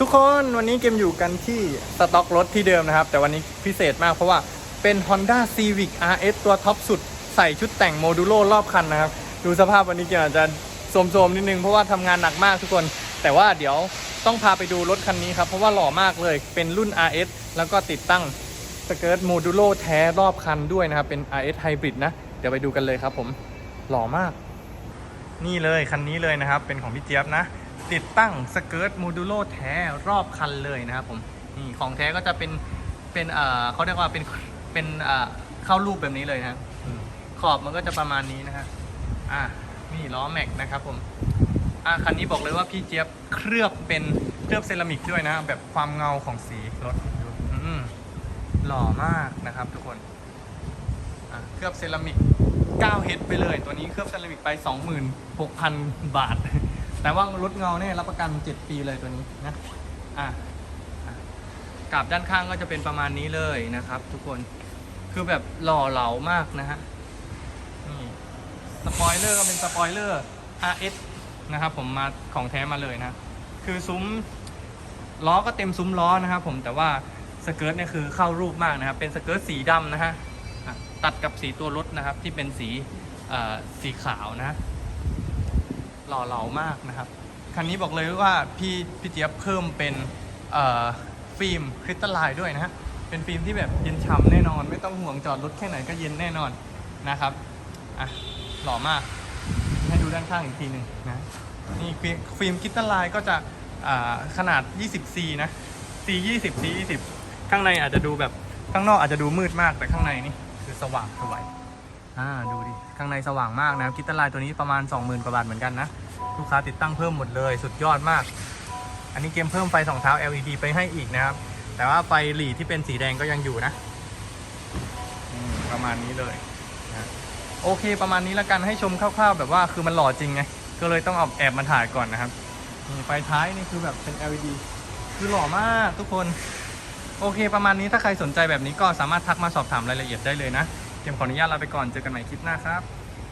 ทุกคนวันนี้เกมอยู่กันที่สต็อกรถที่เดิมนะครับ แต่วันนี้พิเศษมากเพราะว่าเป็น Honda Civic RS ตัวท็อปสุด ใส่ชุดแต่งโมดูโลรอบคันนะครับ ดูสภาพวันนี้เกมอาจจะโสมๆนิดนึงเพราะว่าทำงานหนักมากทุกคน แต่ว่าเดี๋ยวต้องพาไปดูรถคันนี้ครับ เพราะว่าหล่อมากเลยเป็นรุ่น RS แล้วก็ติดตั้งสเกิร์ตโมดูโลแท้รอบคันด้วยนะครับ เป็น RS Hybrid นะ เดี๋ยวไปดูกันเลยครับผมหล่อมาก นี่เลยคันนี้เลยนะครับ เป็นของพี่เจี๊ยบนะ ติดตั้งสเกิร์ตโมดูโลแท้รอบคันเลยนะครับผมนี่ของแท้ก็จะเป็นเป็นเอ่อเขาเรียกว่าเป็นเป็นเอ่อเข้ารูปแบบนี้เลยนะขอบมันก็จะประมาณนี้นะฮะอะนี่ล้อแม็กนะครับผมอะคันนี้บอกเลยว่าพี่เจี๊ยบเคลือบเป็นเคลือบเซรามิกด้วยนะแบบความเงาของสีรถดูหล่อมากนะครับทุกคนอะเคลือบเซรามิก 9 h ไปเลย ตัวนี้เคลือบเซรามิกไป 26,000 บาท แต่ว่ารถเงาเนี่ยรับประกัน 7 ปีเลยตัวนี้นะอะอะกราบด้านข้างก็จะเป็นประมาณนี้เลยนะครับ ทุกคนคือแบบหล่อเหลามากนะฮะนี่สปอยเลอร์ก็เป็นสปอยเลอร์ RS นะครับผมมาของแท้มาเลยนะ คือซุ้มล้อก็เต็มซุ้มล้อนะครับผมแต่ว่าสเกิร์ตเนี่ยคือเข้ารูปมากนะครับเป็นสเกิร์ตสีดำนะฮะอะตัดกับสีตัวรถนะครับที่เป็นสีเอ่อสีขาวนะ หล่อเหลามากนะครับ คันนี้บอกเลยว่าพี่พี่เจี๊ยบเพิ่มเป็นฟิล์มคริสตัลไลน์ด้วยนะฮะเป็นฟิล์มที่แบบเย็นฉ่ำแน่นอน ไม่ต้องห่วงจอดรถแค่ไหนก็เย็นแน่นอนนะครับอะหล่อมาก ให้ดูด้านข้างอีกทีหนึ่งนะนี่ฟิล์มคริสตัลไลน์ก็จะอ่าขนาด 20C นะ C 20 C 20ข้างในอาจจะดูแบบข้างนอกอาจจะดูมืดมากแต่ข้างในนี่คือสว่างสวย อ่าดูดิ ข้างในสว่างมากนะครับคริสตัลไลน์ตัวนี้ประมาณ 20,000 กว่าบาทเหมือนกันนะ ลูกค้าติดตั้งเพิ่มหมดเลยสุดยอดมาก อันนี้เกมเพิ่มไฟสองเท้า LED ไปให้อีกนะครับ แต่ว่าไฟหลีที่เป็นสีแดงก็ยังอยู่นะประมาณนี้เลยนะโอเคประมาณนี้แล้วกันให้ชมคร่าวๆ แบบว่าคือมันหล่อจริงไง ก็เลยต้องเอาแอบมาถ่ายก่อนนะครับนี่ไฟท้ายนี่คือแบบเป็น LED คือหล่อมากทุกคน โอเคประมาณนี้ถ้าใครสนใจแบบนี้ก็สามารถทักมาสอบถามรายละเอียดได้เลยนะ เกมขออนุญาตลาไปก่อนเจอกันใหม่คลิปหน้าครับ